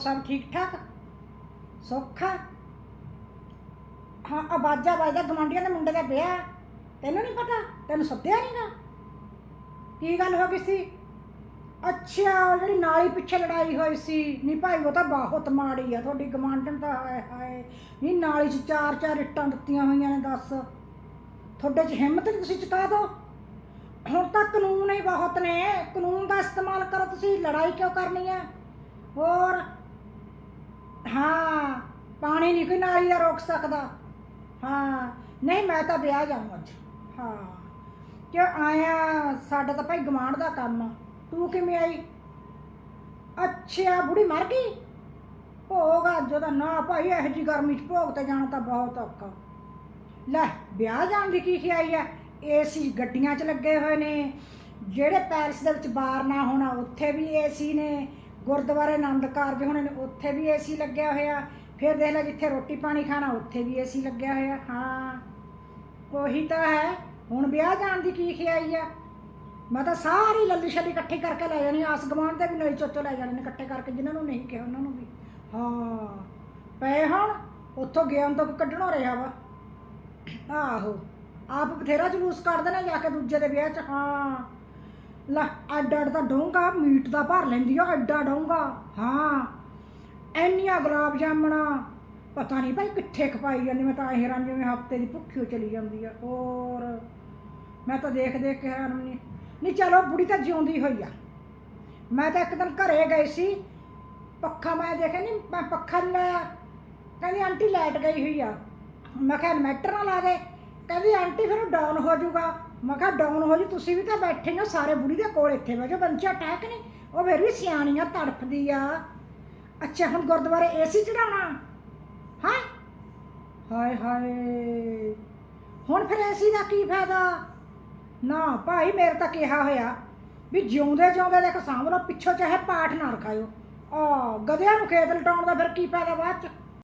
ਸਭ ਠੀਕ ਠਾਕ? ਸੌਖਾ? ਹਾਂ ਆਵਾਜ਼ਾਂ ਵੱਜਦਾ ਗਵਾਂਡੀਆਂ ਦੇ ਮੁੰਡੇ ਦਾ ਵਿਆਹ ਤੈਨੂੰ ਨਹੀਂ ਪਤਾ? ਤੈਨੂੰ ਸੱਦਿਆ ਨਹੀਂਗਾ ਕੀ ਗੱਲ ਹੋ ਗਈ ਸੀ? ਅੱਛਾ ਉਹ ਜਿਹੜੀ ਨਾਲੀ ਪਿੱਛੇ ਲੜਾਈ ਹੋਈ ਸੀ। ਨਹੀਂ ਭਾਈ, ਉਹ ਤਾਂ ਬਹੁਤ ਮਾੜੀ ਆ। ਤੁਹਾਡੀ ਗਵਾਂਢਣ ਤਾਂ ਹਾਏ ਹਾਏ। ਨਹੀਂ ਨਾਲੀ 'ਚ ਚਾਰ ਚਾਰ ਇੱਟਾਂ ਦਿੱਤੀਆਂ ਹੋਈਆਂ ਨੇ, ਦੱਸ। ਤੁਹਾਡੇ 'ਚ ਹਿੰਮਤ ਨਹੀਂ ਤੁਸੀਂ ਚੁਕਾ ਦੋ? ਹੁਣ ਤਾਂ ਕਾਨੂੰਨ ਹੀ ਬਹੁਤ ਨੇ। ਕਾਨੂੰਨ ਦਾ ਇਸਤੇਮਾਲ ਕਰੋ ਤੁਸੀਂ। ਲੜਾਈ ਕਿਉਂ ਕਰਨੀ ਹੈ? ਹੋਰ ਪਾਣੀ ਨਹੀਂ ਕੋਈ, ਨਾਲੀ ਦਾ ਰੋਕ ਸਕਦਾ। ਹਾਂ, ਨਹੀਂ, ਮੈਂ ਤਾਂ ਵਿਆਹ ਜਾਊਂ ਅੱਜ। ਹਾਂ। ਕਿਉਂ ਆਇਆ ਸਾਡਾ ਤਾਂ ਭਾਈ ਗਵਾਂਢ ਦਾ ਕੰਮ ਆ। ਤੂੰ ਕਿਵੇਂ ਆਈ? ਅੱਛਾ ਬੁੜੀ ਮਰ ਗਈ? ਭੋਗ ਅੱਜ ਉਹਦਾ ਨਾ, ਭਾਈ, ਇਹੋ ਜੀ ਗਰਮੀ ਚ ਭੋਗ ਤੇ ਜਾਣਾ ਤਾਂ ਬਹੁਤ ਔਖਾ। ਲੈ, ਵਿਆਹ ਜਾਣ ਦੀ ਕੀ ਖਿਆਈ ਆ? ਏਸੀ ਗੱਡੀਆਂ 'ਚ ਲੱਗੇ ਹੋਏ ਨੇ। ਜਿਹੜੇ ਪੈਰਿਸ ਦੇ ਵਿੱਚ ਬਾਰ ਨਾ ਹੋਣਾ, ਉੱਥੇ ਵੀ ਏਸੀ ਨੇ। ਗੁਰਦੁਆਰੇ ਆਨੰਦ ਕਾਰਜ ਹੋਣੇ ਨੇ, ਉੱਥੇ ਵੀ ਏਸੀ ਲੱਗਿਆ ਹੋਇਆ। ਫਿਰ ਦੇਖ ਲੈ ਜਿੱਥੇ ਰੋਟੀ ਪਾਣੀ ਖਾਣਾ, ਉੱਥੇ ਵੀ ਏਸੀ ਲੱਗਿਆ ਹੋਇਆ। ਹਾਂ, ਉਹੀ ਤਾਂ ਹੈ। ਹੁਣ ਵਿਆਹ ਜਾਣ ਦੀ ਕੀ ਖਿਆਈ ਆ? ਮੈਂ ਤਾਂ ਸਾਰੀ ਲੱਲੀ ਛੱਲੀ ਇਕੱਠੀ ਕਰਕੇ ਲੈ ਜਾਣੀ, ਆਸ ਗਵਾਂਢ ਦੇ ਵੀ ਲਈ ਚੋਚੋ ਲੈ ਜਾਣੇ ਨੇ ਇਕੱਠੇ ਕਰਕੇ, ਜਿਨ੍ਹਾਂ ਨੂੰ ਨਹੀਂ ਕਿਹਾ ਉਹਨਾਂ ਨੂੰ ਵੀ। ਹਾਂ, ਪਏ ਹੁਣ, ਉੱਥੋਂ ਗਿਆ ਤੋਂ ਕੱਢਣੋਂ ਰਿਹਾ ਵਾ। ਆਹੋ, ਆਪ ਬਥੇਰਾ ਜਲੂਸ ਕੱਢਦੇ ਨੇ ਜਾ ਕੇ ਦੂਜੇ ਦੇ ਵਿਆਹ 'ਚ। ਹਾਂ, ਲੈ ਅੱਡ ਅੱਡ ਤਾਂ ਡੋਂਗਾ, ਮੀਟ ਦਾ ਭਰ ਲੈਂਦੀ ਆ ਅੱਡਾ ਡੋਂਗਾ। ਹਾਂ ਐਨੀਆਂ ਗੁਲਾਬ ਜਾਮਣਾ। ਪਤਾ ਨਹੀਂ ਭਾਈ ਕਿੱਥੇ ਖਪਾਈ ਜਾਂਦੀ, ਮੈਂ ਤਾਂ ਹੈਰਾਨ ਜਿਵੇਂ ਹਫ਼ਤੇ ਦੀ ਭੁੱਖੀ ਓ ਚਲੀ ਜਾਂਦੀ ਆ। ਹੋਰ, ਮੈਂ ਤਾਂ ਦੇਖ ਦੇਖ ਕੇ ਹੈਰਾਨ ਨਹੀਂ ਨਹੀਂ ਚਲੋ ਬੁੜੀ ਤਾਂ ਜਿਉਂਦੀ ਹੋਈ ਆ। ਮੈਂ ਤਾਂ ਇੱਕ ਦਿਨ ਘਰੇ ਗਈ ਸੀ, ਪੱਖਾ ਮੈਂ ਦੇਖਿਆ ਨਹੀਂ ਮੈਂ ਪੱਖਾ ਨੀ ਲਾਇਆ। ਕਹਿੰਦੀ ਆਂਟੀ ਲਾਈਟ ਗਈ ਹੋਈ ਆ। ਮੈਂ ਕਿਹਾ ਇਨਵੈਟਰ ਨਾ ਲਾ ਦੇ। ਕਹਿੰਦੀ ਆਂਟੀ ਫਿਰ ਉਹ ਡਾਊਨ ਹੋ ਜਾਊਗਾ। ਮੈਂ ਕਿਹਾ ਡਾਊਨ ਹੋ ਜੀ, ਤੁਸੀਂ ਵੀ ਤਾਂ ਬੈਠੇ ਹੋ, ਸਾਰੇ ਬੁੜੀ ਦੇ ਕੋਲ ਇੱਥੇ ਬੈਠੋ ਬੰਚਾ ਟੈਕ ਨਹੀਂ ਉਹ ਫਿਰ ਵੀ ਸਿਆਣੀ ਆ, ਤੜਫਦੀ ਆ। ਅੱਛਾ, ਹੁਣ ਗੁਰਦੁਆਰੇ ਏਸੀ ਚੜਾਉਣਾ। ਹਾਂ? ਹਾਏ ਹਾਏ। ਹੁਣ ਫਿਰ ਏਸੀ ਦਾ ਕੀ ਫਾਇਦਾ? ਨਾ, ਭਾਈ ਮੇਰੇ ਤਾਂ ਕਿਹਾ ਹੋਇਆ ਵੀ ਜਿਉਂਦੇ ਜਿਉਂਦੇ ਦੇਖ ਸਾਂਭ ਲਓ ਪਿੱਛੋਂ ਚਾਹੇ ਪਾਠ ਨਾ ਰਖਾਇਓ। ਆ, ਗਧਿਆਂ ਨੂੰ ਖੇਤ ਲਟਾਉਣ ਦਾ ਫਿਰ ਕੀ ਫਾਇਦਾ ਬਾਅਦ ਚ?